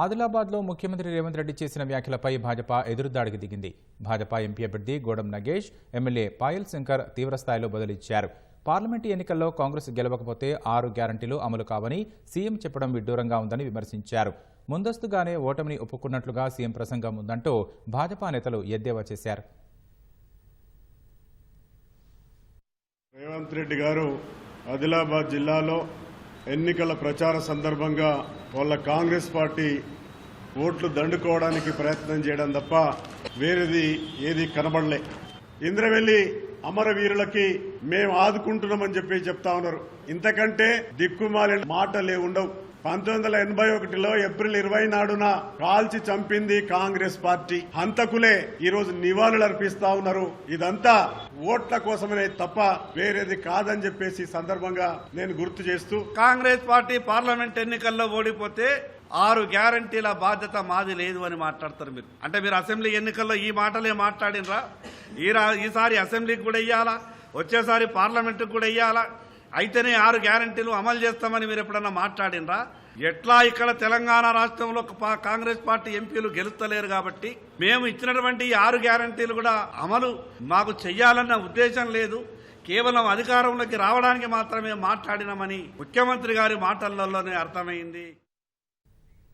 ఆదిలాబాద్లో ముఖ్యమంత్రి రేవంత్ రెడ్డి చేసిన వ్యాఖ్యలపై భాజపా ఎదురుదాడికి దిగింది. భాజపా ఎంపీ అభ్యర్థి గోడం నగేష్ ఎమ్మెల్యే పాయల్ శంకర్ తీవ్రస్థాయిలో బదులిచ్చారు. పార్లమెంటు ఎన్నికల్లో కాంగ్రెస్ గెలవకపోతే ఆరు గ్యారంటీలు అమలు కావని సీఎం చెప్పడం విడ్డూరంగా ఉందని విమర్శించారు. ముందస్తుగానే ఓటమిని ఒప్పుకున్నట్లుగా సీఎం ప్రసంగం ఉందంటూ భాజపా నేతలు ఎద్దేవా చేశారు. రేవంత్ రెడ్డి గారు ఆదిలాబాద్ జిల్లాలో ఎన్నికల ప్రచార సందర్భంగా వాళ్ళ కాంగ్రెస్ పార్టీ ఓట్లు దండుకోవడానికి ప్రయత్నం చేయడం తప్ప వేరేది ఏది కనబడలే. ఇంద్రవెల్లి అమరవీరులకి మేము ఆదుకుంటున్నామని చెప్పి చెప్తా ఉన్నారు. ఇంతకంటే దిక్కుమాలిన మాటలే ఉండవు. పంతొమ్మిది వందల ఎనభై ఒకటిలో ఏప్రిల్ ఇరవై నాడున కాల్చి చంపింది కాంగ్రెస్ పార్టీ. హంతకులే ఈ రోజు నివాళులు అర్పిస్తా ఉన్నారు. ఇదంతా ఓట్ల కోసమనే తప్ప వేరేది కాదని చెప్పేసి సందర్భంగా నేను గుర్తు చేస్తూ కాంగ్రెస్ పార్టీ పార్లమెంట్ ఎన్నికల్లో ఓడిపోతే ఆరు గ్యారంటీల బాధ్యత మాది లేదు అని మాట్లాడతారు మీరు. అంటే మీరు అసెంబ్లీ ఎన్నికల్లో ఈ మాటలే మాట్లాడినరా? ఈ ఈసారి అసెంబ్లీకి కూడా ఇయ్యాలా వచ్చేసారి పార్లమెంట్కి కూడా ఇయ్యాలా అయితేనే ఆరు గ్యారంటీలు అమలు చేస్తామని మీరు ఎప్పుడన్నా మాట్లాడినరా? ఎట్లా ఇక్కడ తెలంగాణ రాష్ట్రంలో పా- కాంగ్రెస్ పార్టీ ఎంపీలు గెలుస్తలేరు కాబట్టి మేము ఇచ్చినటువంటి ఆరు గ్యారంటీలు కూడా అమలు మాకు చెయ్యాలన్న ఉద్దేశం లేదు. కేవలం అధికారంలోకి రావడానికి మాత్రమే మాట్లాడినామని ముఖ్యమంత్రి గారి మాటలలోనే అర్థమైంది.